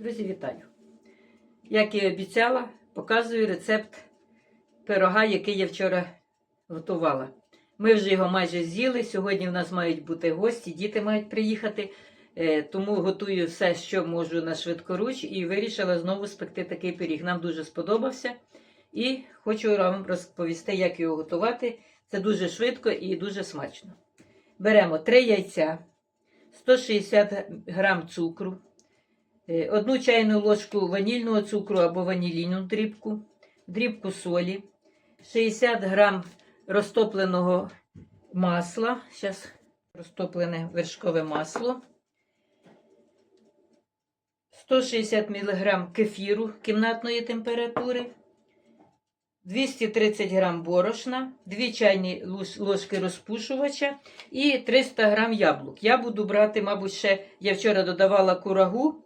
Друзі, вітаю! Як і обіцяла, показую рецепт пирога, який я вчора готувала. Ми вже його майже з'їли. Сьогодні в нас мають бути гості, діти мають приїхати. Е, Тому готую все, що можу на швидкоруч, і вирішила знову спекти такий пиріг. Нам дуже сподобався. І хочу вам розповісти, як його готувати. Це дуже швидко і дуже смачно. Беремо 3 яйця, 160 грам цукру, е, одну чайну ложку ванільного цукру або ваніліну дрібку, дрібку солі, 60 грам розтопленого масла. Зараз розтоплене вершкове масло. 160 мг кефіру кімнатної температури, 230 грам борошна, 2 чайні ложки розпушувача і 300 грам яблук. Я буду брати, мабуть, ще я вчора додавала курагу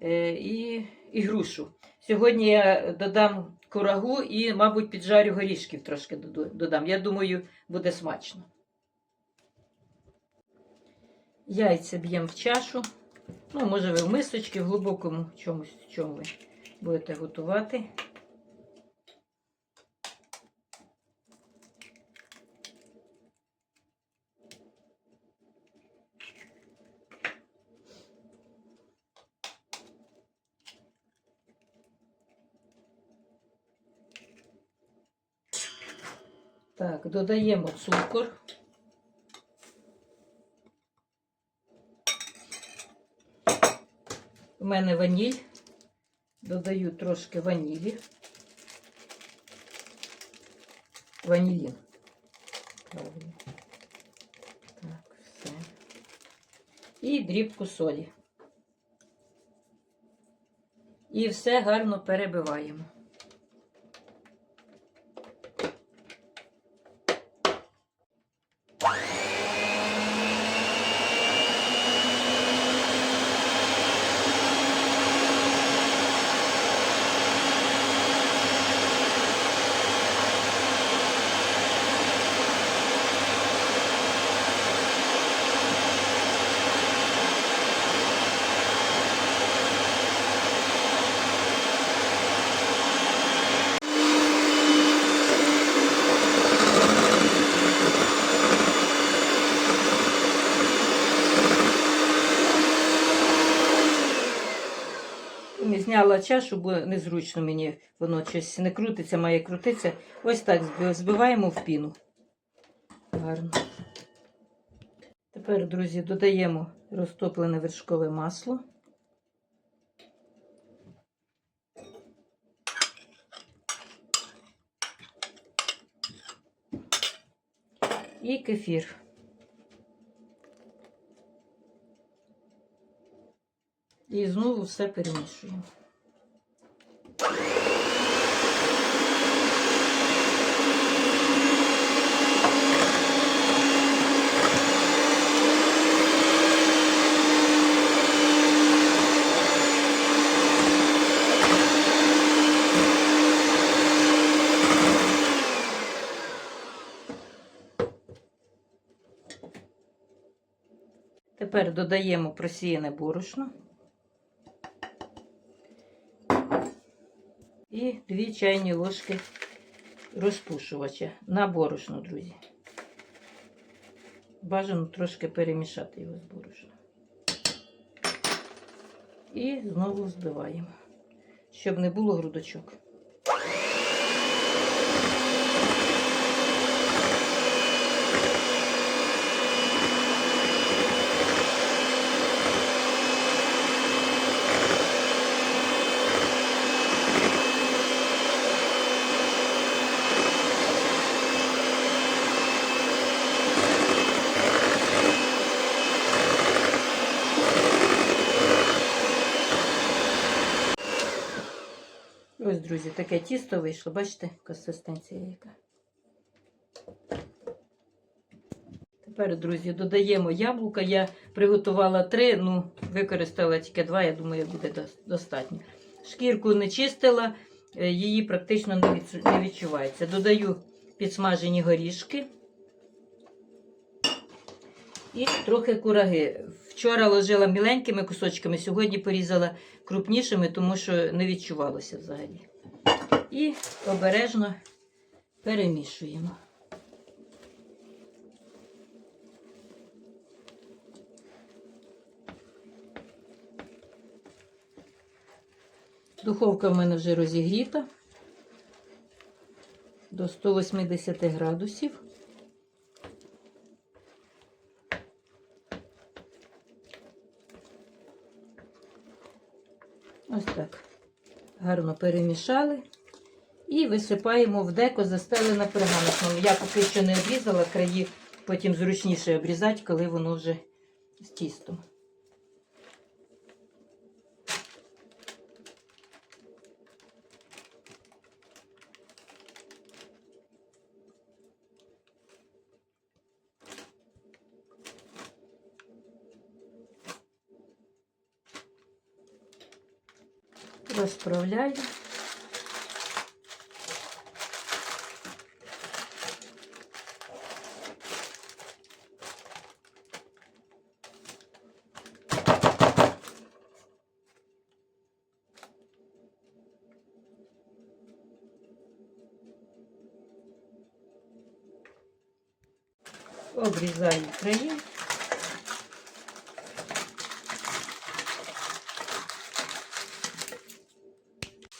і, і грушу. Сьогодні я додам курагу і, мабуть, піджарю горішків трошки додам. Я думаю, буде смачно. Яйця б'ємо в чашу. Ну, може, ви в мисочці, в глибокому чомусь, чому ви будете готувати. Так, додаємо цукор. У мене ваніль. Додаю трошки ванілі. Ванілін. Так, все. І дрібку солі. І все гарно перебиваємо. І Зняла чашу, бо незручно мені воно щось не крутиться, має крутитися. Ось так збиваємо в піну. Гарно. Тепер, друзі, додаємо розтоплене вершкове масло. І кефір. І знову все перемішуємо. Тепер додаємо просіяне борошно. І 2 чайні ложки розпушувача на борошно, друзі. Бажано трошки перемішати його з борошном. І знову збиваємо, щоб не було грудочок. Ось, друзі, таке тісто вийшло. Бачите, консистенція яка. Тепер, друзі, додаємо яблука. Я приготувала три, ну, використала тільки два, я думаю, буде достатньо. Шкірку не чистила, е, її практично не відчувається. Додаю підсмажені горішки І трохи кураги. Вчора ложила міленькими кусочками, сьогодні порізала крупнішими, тому що не відчувалося взагалі. І обережно перемішуємо. Духовка в мене вже розігріта до 180 градусів. Ось так. Гарно перемішали. І висипаємо в деко застелене пергаментом. Я поки що не обрізала краї, потім зручніше обрізати, коли воно вже з тістом. Розправляю. Обрізаю краї.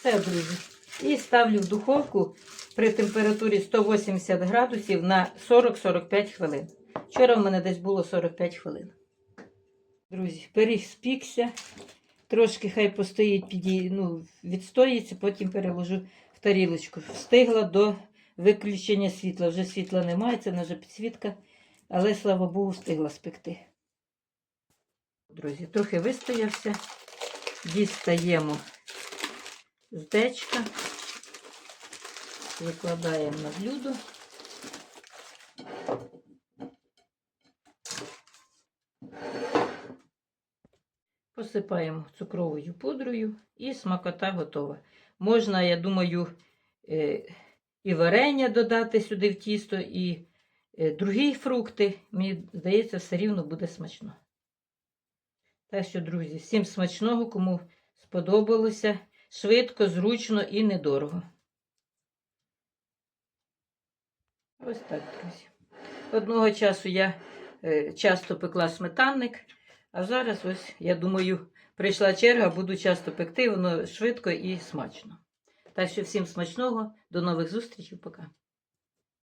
Все, друзі. І ставлю в духовку при температурі 180 градусів на 40-45 хвилин. Вчора в мене десь було 45 хвилин. Друзі, пиріг спікся. Трошки хай постоїть, піді... ну, відстоїться, потім переложу в тарілочку. Встигла до виключення світла. Вже світла немає, це вже підсвітка, але слава Богу, встигла спекти. Друзі, трохи вистоявся. Дістаємо з дечка, викладаємо на блюдо. Посипаємо цукровою пудрою і смакота готова. Можна, я думаю, е, і варення додати сюди в тісто, і е, другі фрукти. Мені здається, все рівно буде смачно. Так що, друзі, всім смачного, кому сподобалося. Швидко, зручно і недорого. Ось так, друзі. Одного часу я е, часто пекла сметанник, а зараз, ось, я думаю, прийшла черга, буду часто пекти, воно швидко і смачно. Так що всім смачного, до нових зустрічей, пока.